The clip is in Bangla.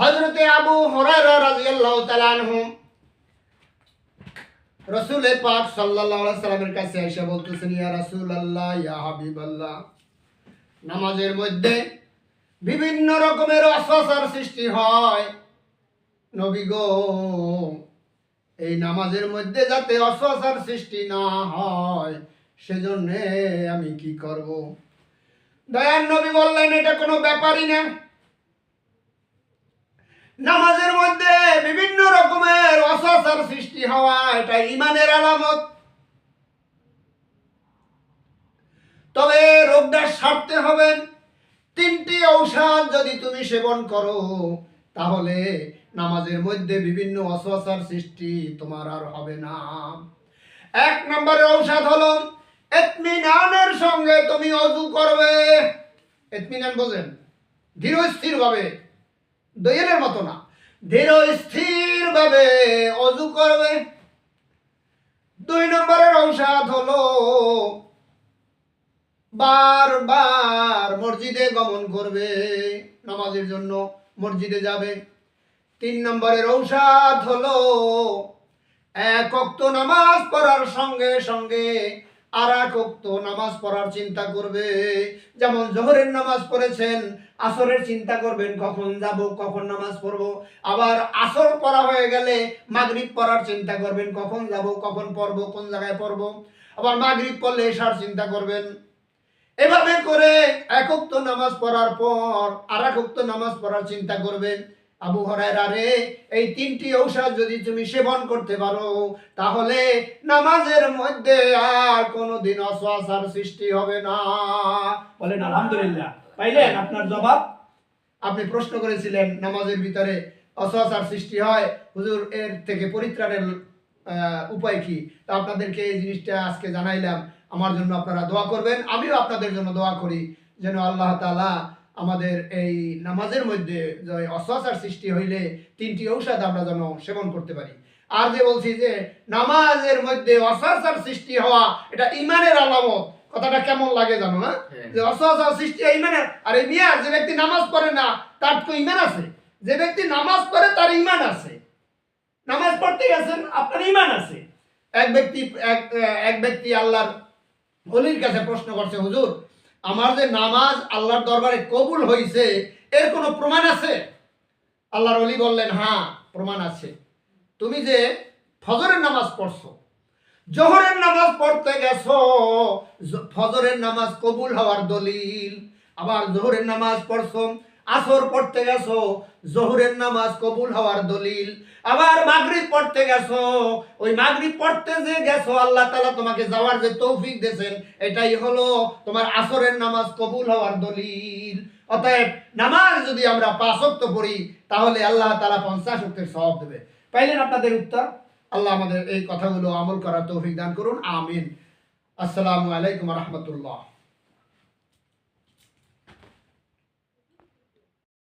হজরতে আবু হরাইরা রাদিয়াল্লাহু তাআলা আনহু রসুল পাক সাল্লাল্লাহু আলাইহি সাল্লামের কাছে এসে বলতেছেন, ইয়া রাসূলুল্লাহ, ইয়া হাবিবাল্লাহ। নামাজের মধ্যে বিভিন্ন রকমের অস্বাসার সৃষ্টি হয়। নবী গো, এই নামাজের মধ্যে যাতে অস্বাসার সৃষ্টি না হয়, সেজন্য আমি কি করব? দয়ার নবী বললেন, এটা কোনো ব্যাপারই না। নামাজের মধ্যে বিভিন্ন রকমের অসাসার সৃষ্টি হওয়া এটা ইমানের আলামত। তবে রোগটা সারতে হবে। তিনটি ঔষধ যদি তুমি সেবন করো, তাহলে নামাজের মধ্যে বিভিন্ন অসসার সৃষ্টি তোমার আর হবে না। এক নম্বরের ঔষধ হলো এতমিনানের সঙ্গে তুমি অজু করবে। এতমিনান বোঝেন ধীর স্থির ভাবে দইয়ের মতো না। ধীর স্থির ভাবে অজু করবে। দুই নম্বরের ঔষধ হলো, বারবার মসজিদে গমন করবে, নামাজের জন্য মসজিদে যাবে। তিন নম্বরের ঔষধ হলো, এক অক্ত নামাজ পড়ার সঙ্গে সঙ্গে আর এক নামাজ পড়ার চিন্তা করবে। যেমন জোহরের নামাজ পড়েছেন, আসরের চিন্তা করবেন, কখন যাব, কখন নামাজ পড়ব। আবার আসর পড়া হয়ে গেলে মাগরিব পড়ার চিন্তা করবেন, কখন যাব, কখন পড়ব, কোন জায়গায় পড়ব। আবার মাগরিব পড়লে এসার চিন্তা করবেন। এভাবে করে একক্ত নামাজ পড়ার পর আর একক্ত নামাজ পড়ার চিন্তা করবেন। আবু হরায়রা রে এই তিনটি ঔষধ যদি তুমি সেবন করতে পারো তাহলে নামাজের মধ্যে আর কোনোদিন অশ্বাসার সৃষ্টি হবে না। বলেন আলহামদুলিল্লাহ। পাইলেন আপনার জবাব? আপনি প্রশ্ন করেছিলেন নামাজের ভিতরে অসহসার সৃষ্টি হয় হুজুর এর থেকে পরিত্রাণের উপায় কি? তা আপনাদেরকে এই জিনিসটা আজকে জানাইলাম। আমার জন্য আপনারা দোয়া করবেন আমিও আপনাদের জন্য দোয়া করি যেন আল্লাহ তাআলা আমাদের এই নামাজের মধ্যে যে সৃষ্টি হইলে তিনটি ঔষধ আমরা যেন সেবন করতে পারি। আর যে বলছি যে নামাজের মধ্যে অসহসার সৃষ্টি হওয়া এটা ইমানের আলামত। কথাটা কেমন লাগে জানো না যে অসহসার সৃষ্টি হয় ইমানের আর এই মিয়া যে ব্যক্তি নামাজ পড়ে না তার তো ইমান আছে। যে ব্যক্তি নামাজ পড়ে তার ইমান আছে। নামাজ পড়তে গেছেন আপনার ইমান আছে। এক ব্যক্তি এক এক ব্যক্তি আল্লাহর অলির কাছে প্রশ্ন করছে হুজুর আমার যে নামাজ আল্লাহর দরবারে কবুল হয়েছে এর কোনো প্রমাণ আছে? আল্লাহর অলি বললেন হ্যাঁ প্রমাণ আছে। তুমি যে ফজরের নামাজ পড়ছো, জোহরের নামাজ পড়তে গেছো ফজরের নামাজ কবুল হওয়ার দলিল, আবার জোহরের নামাজ পড়ছো আসর পড়তে গেছো, জোহরের নামাজ কবুল হওয়ার দলিল। আবার মাগরিব পড়তে গেছো, ওই মাগরিব পড়তে যে গেছো, আল্লাহ তাআলা তোমাকে যাওয়ার যে তৌফিক দিয়েছেন, এটাই হলো তোমার আসরের নামাজ কবুল হওয়ার দলিল। অতএব নামাজ যদি আমরা পাঁচ ওয়াক্ত পড়ি, তাহলে আল্লাহ তাআলা পঞ্চাশ ওয়াক্তের সওয়াব দেবে। পাইলেন আপনাদের উত্তর? আল্লাহ আমাদের এই কথাগুলো আমল করার তৌফিক দান করুন, আমিন। আসসালামু আলাইকুম রহমতুল্লাহ।